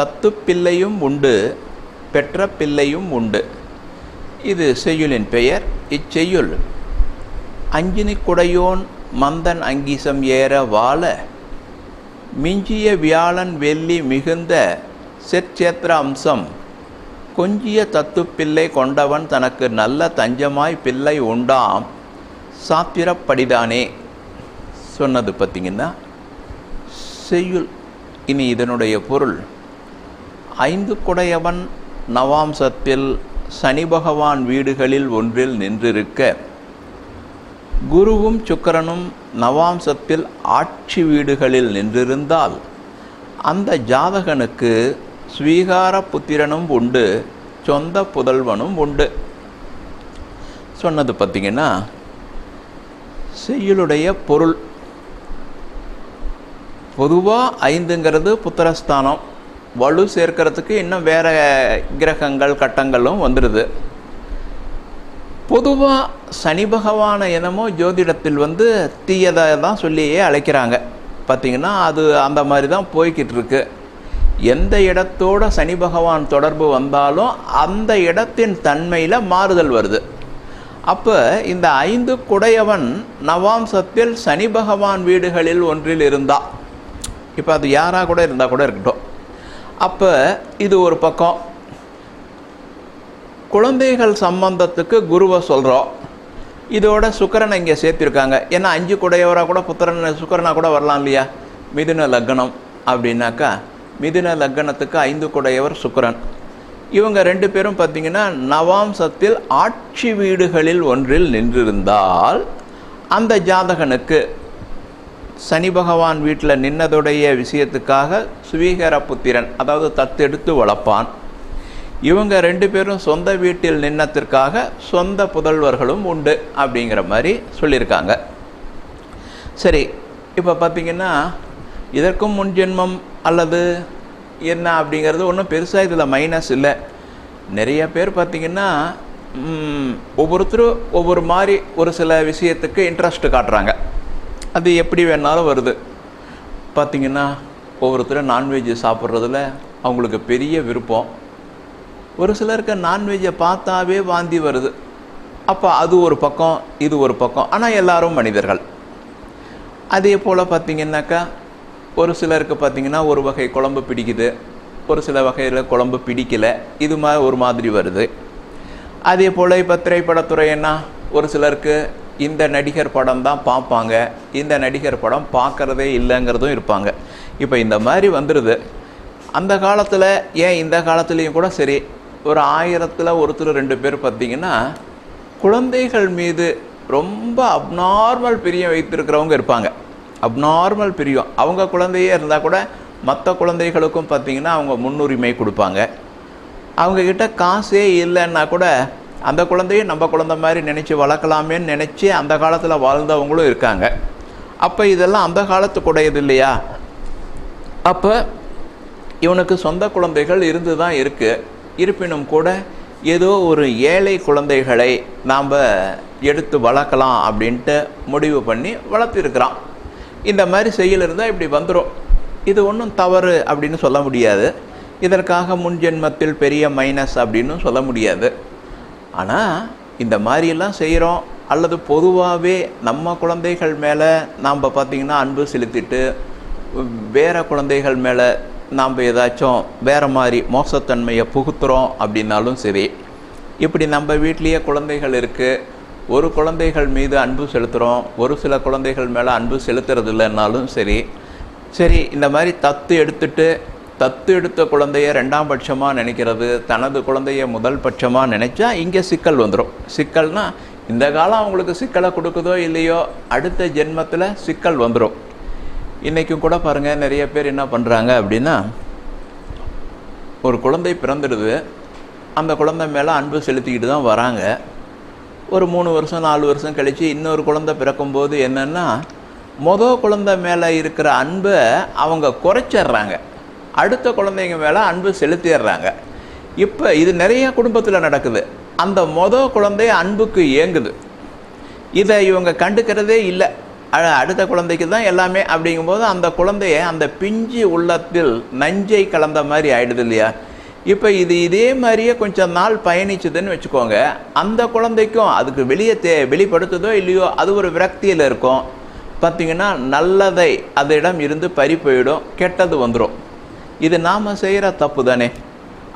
தத்து பிள்ளையும் உண்டு பெற்ற பிள்ளையும் உண்டு. இது செய்யுளின் பெயர். இச்செய்யுள் அஞ்சினி குடையோன் மந்தன் அங்கீசம் ஏற வாழ மிஞ்சிய வியாழன் வெள்ளி மிகுந்த செற்சேத்திர அம்சம் கொஞ்சிய தத்து பிள்ளை கொண்டவன் தனக்கு நல்ல தஞ்சமாய் பிள்ளை உண்டாம் சாத்திரப்படிதானே சொன்னது பார்த்தீங்கன்னா செய்யுள் இனி இதனுடைய பொருள். ஐந்து குடையவன் நவாம்சத்தில் சனி பகவான் வீடுகளில் ஒன்றில் நின்றிருக்க. குருவும் சுக்கரனும் நவாம்சத்தில் ஆட்சி வீடுகளில் நின்றிருந்தால் அந்த ஜாதகனுக்கு ஸ்வீகார புத்திரனும் உண்டு சொந்த புதல்வனும் உண்டு. சொன்னது பார்த்தீங்கன்னா செய்யுளுடைய பொருள். பொதுவாக ஐந்துங்கிறது புத்திரஸ்தானம். வலு சேர்க்கறதுக்கு இன்னும் வேறு கிரகங்கள் கட்டங்களும் வந்துடுது பொதுவாக சனி பகவானை என்னமோ ஜோதிடத்தில் வந்து தீயதை தான் சொல்லியே அழைக்கிறாங்க. பார்த்திங்கன்னா அது அந்த மாதிரி தான் போய்கிட்டு இருக்கு எந்த இடத்தோட சனி பகவான் தொடர்பு வந்தாலும் அந்த இடத்தின் தன்மையில் மாறுதல் வருது. அப்போ இந்த ஐந்து குடையவன் நவாம்சத்தில் சனி பகவான் வீடுகளில் ஒன்றில் இருந்தா இப்போ அது யாராக கூட இருந்தால் கூட இருக்கட்டும். அப்போ இது ஒரு பக்கம். குழந்தைகள் சம்பந்தத்துக்கு குருவை சொல்கிறோம் இதோட சுக்கரனை இங்கே சேர்த்துருக்காங்க. ஏன்னா அஞ்சு குடையவராக கூட புத்திரன் சுக்கரனாக கூட வரலாம் இல்லையா? மிதுன லக்னம் அப்படின்னாக்கா மிதுன லக்னத்துக்கு ஐந்து குடையவர் சுக்கரன். இவங்க ரெண்டு பேரும் பார்த்தீங்கன்னா நவாம்சத்தில் ஆட்சி வீடுகளில் ஒன்றில் நின்றிருந்தால் அந்த ஜாதகனுக்கு சனி பகவான் வீட்டில் நின்னதுடைய விஷயத்துக்காக சுவீகர புத்திரன் அதாவது தத்தெடுத்து வளர்ப்பான். இவங்க ரெண்டு பேரும் சொந்த வீட்டில் நின்னத்திற்காக சொந்த புதல்வர்களும் உண்டு அப்படிங்கிற மாதிரி சொல்லியிருக்காங்க. சரி இப்போ பார்த்திங்கன்னா இதற்கும் முன் ஜென்மம் அல்லது என்ன அப்படிங்கிறது ஒன்றும் பெருசாக இதில் மைனஸ் இல்லை. நிறைய பேர் பார்த்திங்கன்னா ஒவ்வொருத்தரும் ஒவ்வொரு மாதிரி ஒரு சில விஷயத்துக்கு இன்ட்ரெஸ்ட் காட்டுறாங்க. அது எப்படி வேணாலும் வருது. பார்த்திங்கன்னா ஒவ்வொருத்தரும் நான்வெஜ் சாப்பிட்றதுல அவங்களுக்கு பெரிய விருப்பம். ஒரு சிலருக்கு நான்வெஜ்ஜை பார்த்தாவே வாந்தி வருது. அப்போ அது ஒரு பக்கம் இது ஒரு பக்கம். ஆனால் எல்லாரும் மனிதர்கள். அதே போல் பார்த்திங்கன்னாக்கா ஒரு சிலருக்கு பார்த்திங்கன்னா ஒரு வகை குழம்பு பிடிக்குது. ஒரு சில வகையில் குழம்பு பிடிக்கலை. இது மாதிரி ஒரு மாதிரி வருது. அதே போல் இப்போ திரைப்படத்துறைன்னா ஒரு சிலருக்கு இந்த நடிகர் படம் தான் பார்ப்பாங்க. இந்த நடிகர் படம் பார்க்குறதே இல்லைங்கிறதும் இருப்பாங்க. இப்போ இந்த மாதிரி வந்துடுது அந்த காலத்தில் ஏன் இந்த காலத்துலேயும் கூட சரி ஒரு ஆயிரத்தில் ஒருத்தர் ரெண்டு பேர் பார்த்திங்கன்னா குழந்தைகள் மீது ரொம்ப அப்நார்மல் பிரியம் வைத்திருக்கிறவங்க இருப்பாங்க. அப்நார்மல் பிரியம். அவங்க குழந்தையே இருந்தால் கூட மற்ற குழந்தைகளுக்கும் பார்த்திங்கன்னா அவங்க முன்னுரிமை கொடுப்பாங்க. அவங்கக்கிட்ட காசே இல்லைன்னா கூட அந்த குழந்தையை நம்ம குழந்த மாதிரி நினச்சி வளர்க்கலாமேன்னு நினச்சி அந்த காலத்தில் வாழ்ந்தவங்களும் இருக்காங்க. அப்போ இதெல்லாம் அந்த காலத்துக்குடையது இல்லையா? அப்போ இவனுக்கு சொந்த குழந்தைகள் இருந்து தான் இருக்குது இருப்பினும் கூட ஏதோ ஒரு ஏழை குழந்தைகளை நாம் எடுத்து வளர்க்கலாம் அப்படின்ட்டு முடிவு பண்ணி வளர்த்துருக்குறான். இந்த மாதிரி செயல் இருந்தால் இப்படி வந்துடும் இது ஒன்றும் தவறு அப்படின்னு சொல்ல முடியாது. இதற்காக முன் ஜென்மத்தில் பெரிய மைனஸ் அப்படின்னு சொல்ல முடியாது. ஆனால் இந்த மாதிரியெல்லாம் செய்கிறோம் அல்லது பொதுவாகவே நம்ம குழந்தைகள் மேலே நாம் பார்த்திங்கன்னா அன்பு செலுத்திட்டு வேறு குழந்தைகள் மேலே நாம் ஏதாச்சும் வேறு மாதிரி மோசத்தன்மையை புகுத்துறோம் அப்படின்னாலும் சரி இப்படி நம்ம வீட்லேயே குழந்தைகள் இருக்குது ஒரு குழந்தைகள் மீது அன்பு செலுத்துகிறோம் ஒரு சில குழந்தைகள் மேலே அன்பு செலுத்துறது இல்லைன்னாலும் சரி சரி இந்த மாதிரி தத்து எடுத்துட்டு தத்து எடுத்த குழந்தைய ரெண்டாம் பட்சமாக நினைக்கிறது தனது குழந்தைய முதல் பட்சமாக நினச்சா இங்கே சிக்கல் வந்துடும் சிக்கல்னா இந்த காலம் அவங்களுக்கு சிக்கலை கொடுக்குதோ இல்லையோ அடுத்த ஜென்மத்தில் சிக்கல் வந்துடும் இன்றைக்கும் கூட பாருங்கள் நிறைய பேர் என்ன பண்ணுறாங்க அப்படின்னா ஒரு குழந்தை பிறந்துடுது அந்த குழந்தை மேலே அன்பு செலுத்திக்கிட்டு தான் வராங்க. ஒரு மூணு வருஷம் நாலு வருஷம் கழித்து இன்னொரு குழந்தை பிறக்கும்போது என்னென்னா மொதல் குழந்தை மேலே இருக்கிற அன்பை அவங்க குறைச்சிட்றாங்க. அடுத்த குழந்தைங்க மேலே அன்பு செலுத்திடுறாங்க. இப்போ இது நிறைய குடும்பத்தில் நடக்குது. அந்த மொதல் குழந்தை அன்புக்கு ஏங்குது. இதை இவங்க கண்டுக்கிறதே இல்லை. அ- அடுத்த குழந்தைக்கு தான் எல்லாமே அப்படிங்கும்போது அந்த குழந்தைய அந்த பிஞ்சு உள்ளத்தில் நஞ்சை கலந்த மாதிரி ஆயிடுது இல்லையா? இப்போ இது இதே மாதிரியே கொஞ்சம் நாள் பயணிச்சதுன்னு வச்சுக்கோங்க. அந்த குழந்தைக்கும் அதுக்கு வெளியே தே வெளிப்படுத்துதோ இல்லையோ அது ஒரு விரக்தியில் இருக்கும். பார்த்தீங்கன்னா நல்லதை அதிடம் இருந்து பறி போயிடும் கெட்டது வந்துடும் இது நாம் செய்கிற தப்பு தானே?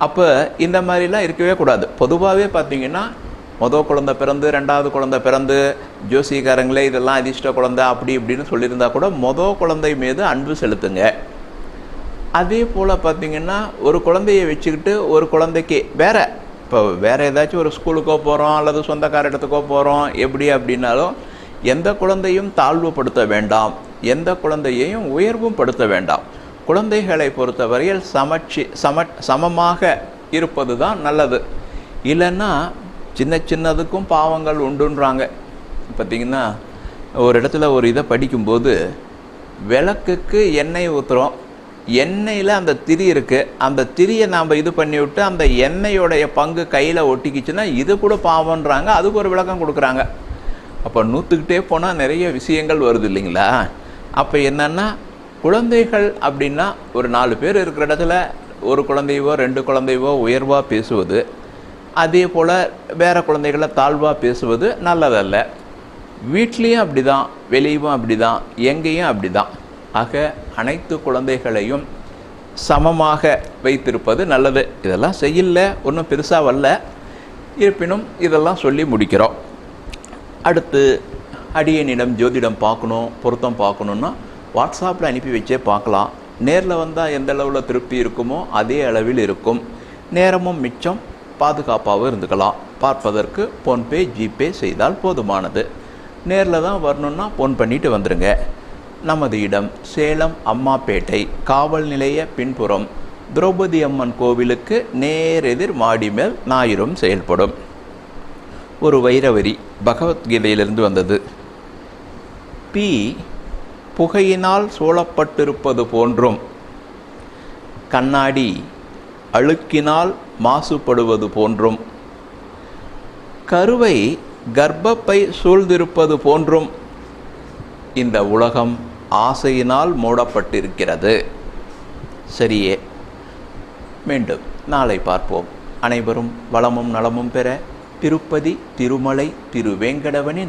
அப்போ இந்த மாதிரிலாம் இருக்கவே கூடாது. பொதுவாகவே பார்த்தீங்கன்னா மொதல் குழந்தை பிறந்து ரெண்டாவது குழந்தை பிறந்து ஜோசிகாரங்களே இதெல்லாம் அதிர்ஷ்ட குழந்தை அப்படி இப்படின்னு சொல்லியிருந்தா கூட மொதல் குழந்தை மீது அன்பு செலுத்துங்க. அதே போல் பார்த்தீங்கன்னா ஒரு குழந்தைய வச்சுக்கிட்டு ஒரு குழந்தைக்கு வேறு இப்போ வேறு ஏதாச்சும் ஒரு ஸ்கூலுக்கோ போகிறோம் அல்லது சொந்தக்கார இடத்துக்கோ போகிறோம் எப்படி அப்படின்னாலும் எந்த குழந்தையும் தாழ்வுபடுத்த வேண்டாம். எந்த குழந்தையையும் உயர்வும் படுத்த வேண்டாம். குழந்தைகளை பொறுத்தவரையில் சமச்சி சம சமமாக இருப்பது தான் நல்லது. இல்லைன்னா சின்ன சின்னதுக்கும் பாவங்கள் உண்டுன்றாங்க. பார்த்தீங்கன்னா ஒரு இடத்துல ஒரு இதை படிக்கும்போது விளக்குக்கு எண்ணெய் ஊற்றுறோம் எண்ணெயில் அந்த திரி இருக்குது அந்த திரியை நாம் இது பண்ணிவிட்டு அந்த எண்ணெயோடைய பங்கு கையில் ஒட்டிக்கிச்சுன்னா இது கூட பாவம்ன்றாங்க. அதுக்கு ஒரு விளக்கம் கொடுக்குறாங்க. அப்போ நூற்றுக்கிட்டே போனால் நிறைய விஷயங்கள் வருது இல்லைங்களா? அப்போ என்னென்னா குழந்தைகள் அப்படின்னா ஒரு நாலு பேர் இருக்கிற இடத்துல ஒரு குழந்தையவோ ரெண்டு குழந்தையவோ உயர்வாக பேசுவது அதே போல் வேறு குழந்தைகளை தாழ்வாக பேசுவது நல்லதல்ல. வீட்லேயும் அப்படி தான் வெளியவும் அப்படி தான் எங்கேயும் அப்படி தான் ஆக அனைத்து குழந்தைகளையும் சமமாக வைத்திருப்பது நல்லது. இதெல்லாம் செய்யல ஒன்றும் பெருசாக வரல. இருப்பினும் இதெல்லாம் சொல்லி முடிக்கிறோம். அடுத்து அடியனிடம் ஜோதிடம் பார்க்கணும் பொருத்தம் பார்க்கணுன்னா வாட்ஸ்அப்பில் அனுப்பி வச்சே பார்க்கலாம். நேரில் வந்தால் எந்த அளவில் திருப்தி இருக்குமோ அதே அளவில் இருக்கும். நேரமும் மிச்சம். பாதுகாப்பாகவும் இருந்துக்கலாம். பார்ப்பதற்கு ஃபோன்பே ஜிபே செய்தால் போதுமானது. நேரில் தான் வரணுன்னா ஃபோன் பண்ணிட்டு வந்துடுங்க நமது இடம் சேலம் அம்மாப்பேட்டை காவல் நிலைய பின்புறம். திரௌபதி அம்மன் கோவிலுக்கு நேரெதிர் மாடி மேல் ஞாயிறும் செயல்படும். ஒரு வைரவரி பகவத்கீதையிலிருந்து வந்தது. பி. புகையினால் சூழப்பட்டிருப்பது போன்றும். கண்ணாடி அழுக்கினால் மாசுபடுவது போன்றும். கருவை கர்ப்பப்பை சூழ்ந்திருப்பது போன்றும். இந்த உலகம் ஆசையினால் மூடப்பட்டிருக்கிறது. சரியே. மீண்டும் நாளை பார்ப்போம். அனைவரும் வளமும் நலமும் பெற திருப்பதி திருமலை திருவேங்கடவனின்